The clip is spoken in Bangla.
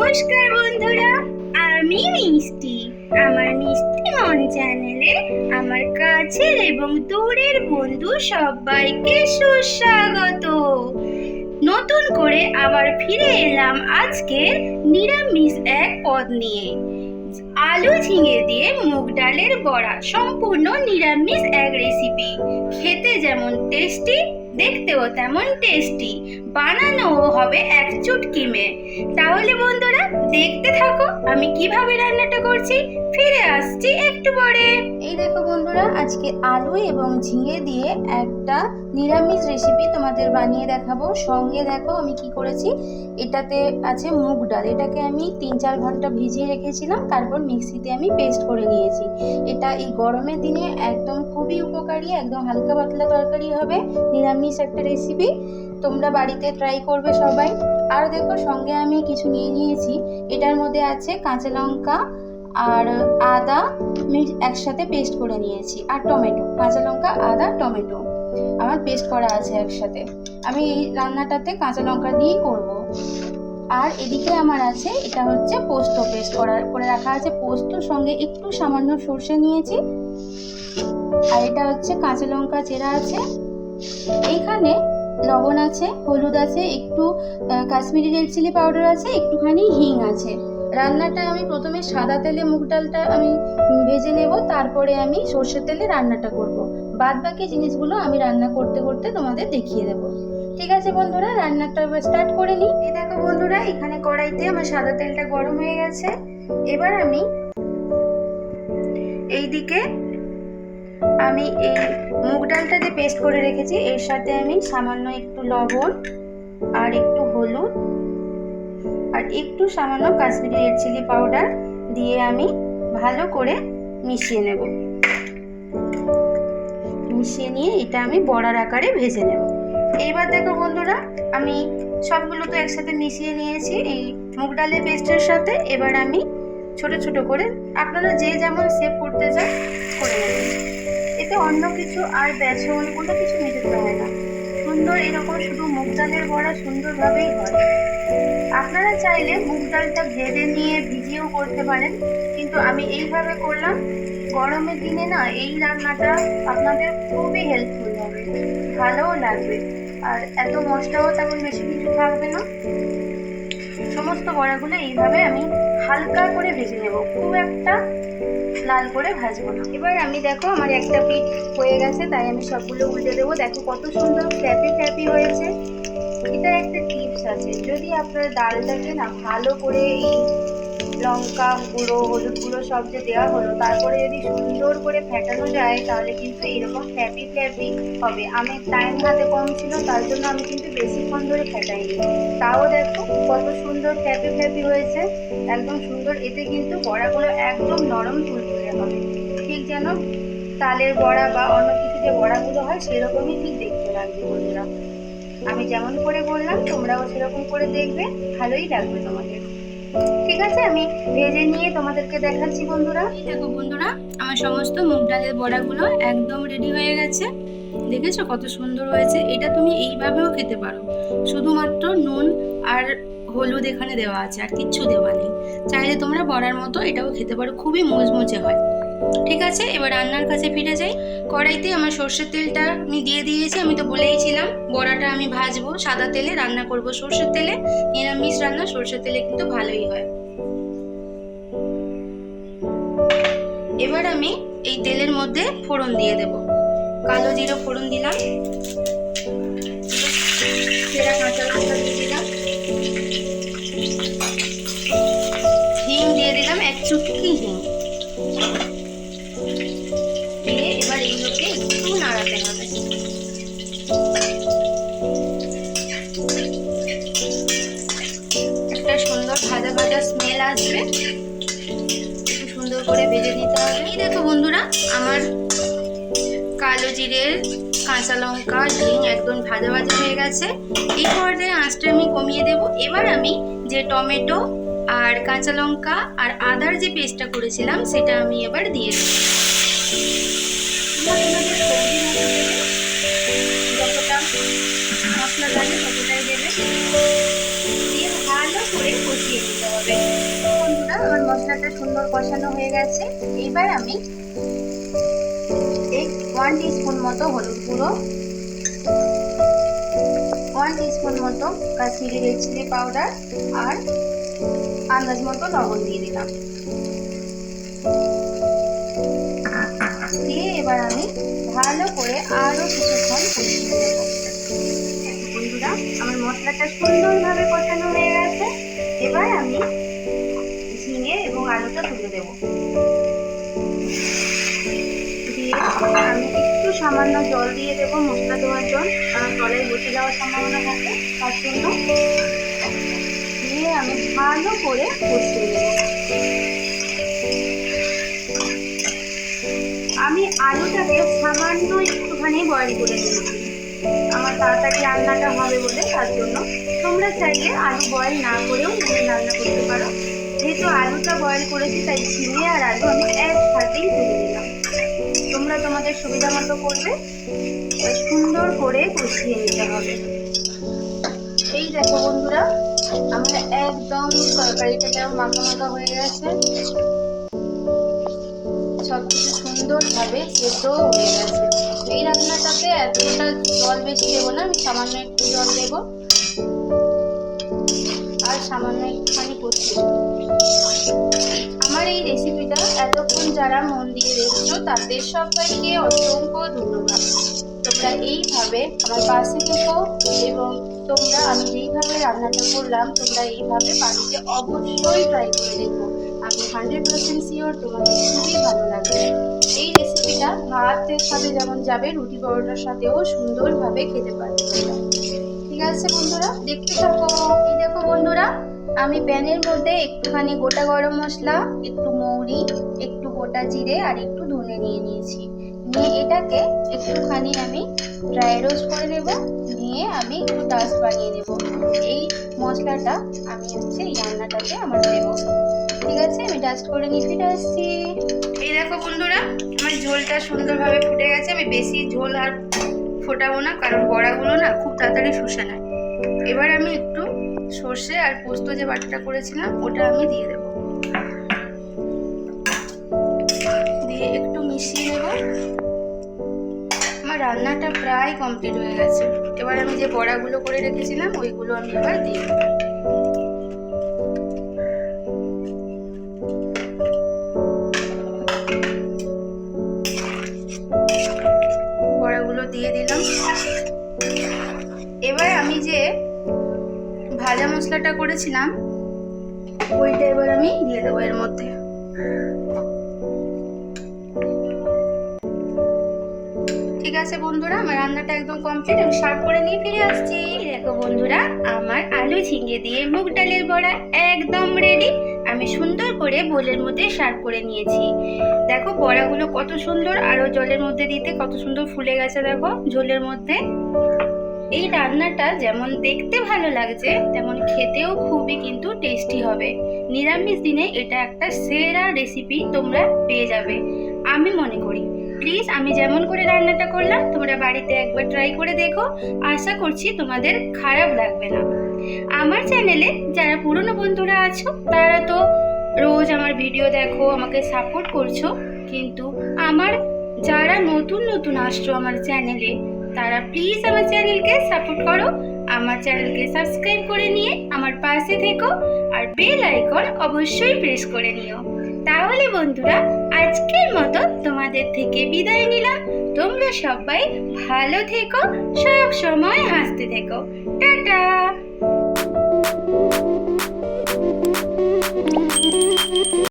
নমস্কার বন্ধুরা, আমি মিষ্টি। আমার মিষ্টি মন চ্যানেলে আমার কাছের এবং দূরের বন্ধু সবাইকে সুস্বাগত। নতুন করে আবার ফিরে এলাম আজকে নিরামিষ এক পদ নিয়ে। আলু ঝিঙে দিয়ে মুগ ডালের বড়া, সম্পূর্ণ নিরামিষ এক রেসিপি খেতে যেমন টেস্টি দেখতেও তেমন টেস্টি বানানোও হবে এক চুটকি মেয়ে তাহলে বন্ধুরা, দেখতে থাকো আমি কীভাবে রান্নাটা করছি। ফিরে আসছি একটু পরে। এই দেখো বন্ধুরা, আজকে আলু এবং ঝিঙে দিয়ে একটা নিরামিষ রেসিপি তোমাদের বানিয়ে দেখাবো। সঙ্গে দেখো আমি কি করেছি। এটাতে আছে মুগ ডাল। এটাকে আমি তিন চার ঘণ্টা ভিজিয়ে রেখেছিলাম। তারপর মিক্সিতে আমি পেস্ট করে নিয়েছি। এটা এই গরমের দিনে একদম খুবই উপকারী, একদম হালকা পাতলা তরকারি হবে। নিরামিষ একটা রেসিপি তোমরা বাড়িতে ট্রাই করবে সবাই। আর দেখো, সঙ্গে আমি কিছু নিয়ে নিয়েছি। এটার মধ্যে আছে কাঁচা লঙ্কা আর আদা একসাথে পেস্ট করে নিয়েছি। আর টমেটো, কাঁচা লঙ্কা, আদা, টমেটো আমার পেস্ট করা আছে একসাথে। আমি এই রান্নাটাতে কাঁচা লঙ্কা দিয়েই করব। আর এদিকে আমার আছে, এটা হচ্ছে পোস্ত পেস্ট করা, করে রাখা আছে পোস্তর সঙ্গে একটু সামান্য সর্ষে নিয়েছি। আর এটা হচ্ছে কাঁচা লঙ্কা চেরা আছে। এইখানে লবণ আছে, হলুদ আছে, একটু কাশ্মীরি রেড চিলি পাউডার আছে, একটুখানি হিং আছে। রান্নাটা আমি প্রথমে সাদা তেলে মুগ ডালটা আমি ভেজে নেব, তারপরে আমি সর্ষের তেলে রান্নাটা করব। বাদ বাকি জিনিসগুলো আমি রান্না করতে করতে তোমাদের দেখিয়ে দেবো। ঠিক আছে বন্ধুরা, রান্নাটা স্টার্ট করে নিই। এই দেখো বন্ধুরা, এখানে কড়াইতে আমার সাদা তেলটা গরম হয়ে গেছে। এবার আমি এইদিকে আমি এই মুগ ডালটা যে পেস্ট করে রেখেছি, এর সাথে আমি সামান্য একটু লবণ আর একটু হলুদ আর একটু সামান্য কাশ্মীরি রেড চিলি পাউডার দিয়ে আমি ভালো করে মিশিয়ে নেব। মিশিয়ে নিয়ে এটা আমি বড়ার আকারে ভেজে নেব। এইবার দেখো বন্ধুরা, আমি সবগুলো তো একসাথে মিশিয়ে নিয়েছি, এই মুগ ডালের পেস্টের সাথে এবার আমি ছোট ছোট করে আপনারা যে যেমন সেভ করতে চান, করে নেবেন। এতে অন্য কিছু আর বেসন কোনো কিছু মেশাতে হয় না। সুন্দর এরকম শুধু মুগ ডালের বড়া সুন্দরভাবেই হয়। আপনারা চাইলে মুগ ডালটা ভেজে নিয়ে ভিজিয়েও করতে পারেন, কিন্তু আমি এইভাবে করলাম, গরমের দিনে না এই রান্নাটা আপনাদের খুবই হেল্পফুল হবে, ভালোও লাগবে, আর এত মশলাও তেমন বেশি কিছু থাকবে না। সমস্ত বড়াগুলো এইভাবে আমি হালকা করে ভেজে নেব, খুব একটা লাল করে ভাজবো না। এবার আমি দেখো, আমার একটা পিঠ হয়ে গেছে, তাই আমি সবগুলো উল্টে দেবো। দেখো কত সুন্দর ফ্ল্যাপি ফ্ল্যাপি হয়েছে। এটা একটা টিপস আছে। যদি আপনার ডালটাকে না ভালো করে এই লঙ্কা, গুঁড়ো, হলুদ গুঁড়ো সব যে দেওয়া হলো। তারপরে যদি সুন্দর করে ফেটানো যায়, তাহলে কিন্তু এরকম ফ্ল্যাপি ফ্ল্যাপি হবে। আমি টাইম হাতে কম ছিল, তার জন্য আমি কিন্তু বেশিক্ষণ ধরে ফেটাইনি। তাও দেখো কত সুন্দর ফ্ল্যাপি ফ্ল্যাপি হয়েছে। একদম সুন্দর, এতে কিন্তু বড়াগুলো একদম নরম তুলতুলে হবে। ঠিক যেন তালের বড়া বা অন্য কিছু যে বড়াগুলো হয়, সেরকমই ঠিক দেখতে লাগবে বন্ধুরা। আমি যেমন করে বললাম, তোমরাও সেরকম করে দেখবে। ভালোই লাগবে তোমাদের। ঠিক আছে? আমি ভেজে নিয়ে তোমাদেরকে দেখাচ্ছি বন্ধুরা। এই দেখো বন্ধুরা, আমার সমস্ত মুগ ডালের বড়াগুলো একদম রেডি হয়ে গেছে। দেখেছ কত সুন্দর হয়েছে? এটা তুমি এইভাবেও খেতে পারো। শুধুমাত্র নুন আর হলুদ এখানে দেওয়া আছে, আর কিচ্ছু দেওয়া নেই। চাইলে তোমরা বড়ার মতো এটাও খেতে পারো, খুবই মুচমুচে হয়। ঠিক আছে? এবার রান্নার কাছে ফিরে যাই। কড়াইতে আমার সর্ষের তেলটা আমি দিয়ে দিয়েছি, আমি তো বলেইছিলাম, বড়াটা আমি ভাজবো, সাদা তেলে রান্না করব সর্ষের তেলে, নিরামিষ রান্না সর্ষের তেলে কিন্তু ভালোই হয়। এবার আমি এই তেলের মধ্যে ফোড়ন দিয়ে দেব। কালো জিরো ফোড়ন দিলাম। কাঁচা লঙ্কা দিয়ে দিলাম। কালো জিরে কাঁচা লঙ্কা হিং একদম ভাজা ভাজা হয়ে গেছে। এই পর্যায়ে আঁচটা আমি কমিয়ে দেব। এবার আমি যে টমেটো আর কাঁচা লঙ্কা আর আদার যে পেস্টটা করেছিলাম, সেটা আমি এবার দিয়ে দেবো। যতটা মশলা ততটাই দেবে। দিয়ে ভালো করে নিতে হবে। মশলাটা সুন্দর কষানো হয়ে গেছে। এবার আমি এই ওয়ান টিস্পুন মতো হলুদ গুঁড়ো ওয়ান টিস্পুন মতো কাশ্মীরি রেড চিলি পাউডার আর আন্দাজ মতো লবণ দিয়ে দিলাম। দিয়ে এবার আমি ভালো করে আরও কিছুক্ষণ কষিয়ে নেব। বন্ধুরা, আমার মশলাটা সুন্দরভাবে কষানো হয়ে গেছে। এবার আমি ঝিঙে এবং আলুটা তুলে দেব। আমি একটু সামান্য জল দিয়ে দেবো, মশলা দেওয়ার জল। তলায় বসে যাওয়ার সম্ভাবনা থাকে, তার জন্য দিয়ে আমি ভালো করে কষিয়ে নেব। আমি আলুটাকে সামান্য একটুখানি বয়েল করে নিয়েছি আমার তাড়াতাড়ি রান্নাটা হবে বলে, তার জন্য। তোমরা চাইলে আলু বয়েল না করেও রান্না করতে পারো। যেহেতু আলুটা বয়েল করেছি, তাই ঝিঙে আর আলু আমি একসাথেই তুলে দিলাম তোমরা তোমাদের সুবিধা মতো করবে। সুন্দর করে কষিয়ে নিতে হবে। এই দেখো বন্ধুরা আমার একদম তরকারিটা কেমন মাখা মাখা হয়ে গেছে। সব কিছু সুন্দরভাবে সেদ্ধ হয়ে গেছে। এই রান্নাটাতে এতটা জল বেশি দেবো না, আমি সামান্য একটু জল দেবো। আর সামান্য একটুখানি করছি আমার এই রেসিপিটা এতক্ষণ যারা মন দিয়ে দেখছ, তাদের সবাইকে অসংখ্য ধন্যবাদ। তোমরা এইভাবে আমার পাশে থেকো এবং তোমরা আমি যেইভাবে রান্নাটা করলাম, তোমরা এইভাবে বাড়িতে অবশ্যই ট্রাই করে দেখো। আমি হান্ড্রেড পার্সেন্ট শিওর তোমাদের খুবই ভালো লাগবে। এই রেসিপিটা ভাতের সাথে যেমন যাবে, রুটি পরোটার সাথেও সুন্দরভাবে খেতে পারবে ঠিক আছে বন্ধুরা, দেখতে থাকো। এই দেখো বন্ধুরা আমি প্যানের মধ্যে একটুখানি গোটা গরম মশলা, একটু মৌরি, একটু গোটা জিরে আর একটু ধনে নিয়ে নিয়েছি। নিয়ে এটাকে একটুখানি আমি ড্রাই রোস্ট করে নেব। নিয়ে আমি একটু ডাস্ট বানিয়ে নেব। এই মশলাটা আমি হচ্ছে এই রান্নাটাতে আমার দেব। ঠিক আছে? আমি ডাস্ট করে নিয়ে ফিরে আসছি এই দেখো বন্ধুরা, আমার ঝোলটা সুন্দরভাবে ফুটে গেছে। আমি বেশি ঝোল আর ফোটাবো না, কারণ বড়াগুলো না খুব তাড়াতাড়ি শুষে নেয়। এবার আমি একটু সর্ষে আর পোস্ত যে বাটাটা করেছিলাম, ওটা আমি দিয়ে দেবো। দিয়ে একটু মিশিয়ে নেব। আমার রান্নাটা প্রায় কমপ্লিট হয়ে গেছে। এবার আমি যে বড়াগুলো করে রেখেছিলাম, ওইগুলো আমি এবার দিয়ে দেবো। ভাজা মশলাটা করেছিলাম, ওইটা এবার আমি দিয়ে দেবো এর মধ্যে। ঠিক আছে বন্ধুরা, আমার রান্নাটা একদম কমপ্লিট আমি সার্ভ করে নিয়ে ফিরে আসছি। দেখো বন্ধুরা, আমার আলু ঝিঙে দিয়ে মুগ ডালের বড়া একদম রেডি আমি সুন্দর করে বোলের মধ্যে সার্ভ করে নিয়েছি। দেখো বড়াগুলো কত সুন্দর আরও জলের মধ্যে দিতে কত সুন্দর ফুলে গেছে দেখো ঝোলের মধ্যে। এই রান্নাটা যেমন দেখতে ভালো লাগছে, তেমন খেতেও খুবই কিন্তু টেস্টি হবে। নিরামিষ দিনে এটা একটা সেরা রেসিপি তোমরা পেয়ে যাবে, আমি মনে করি। প্লিজ আমি যেমন করে রান্নাটা করলাম, তোমরা বাড়িতে একবার ট্রাই করে দেখো, আশা করছি তোমাদের খারাপ লাগবে না। আমার চ্যানেলে যারা পুরনো বন্ধুরা আছো, তারা তো রোজ আমার ভিডিও দেখো, আমাকে সাপোর্ট করছ, কিন্তু আমার যারা নতুন নতুন আসছো আমার চ্যানেলে তারা প্লিজ আমার চ্যানেলকে সাপোর্ট করো, আমার চ্যানেলকে সাবস্ক্রাইব করে নিয়ে আমার পাশে থেকো আর বেল আইকন অবশ্যই প্রেস করে নিও। তাহলে বন্ধুরা, আজকের মতো তোমাদের থেকে বিদায় নিলাম। তোমরা সবাই ভালো থেকো, সব সময় হাসতে থেকো। টাটা!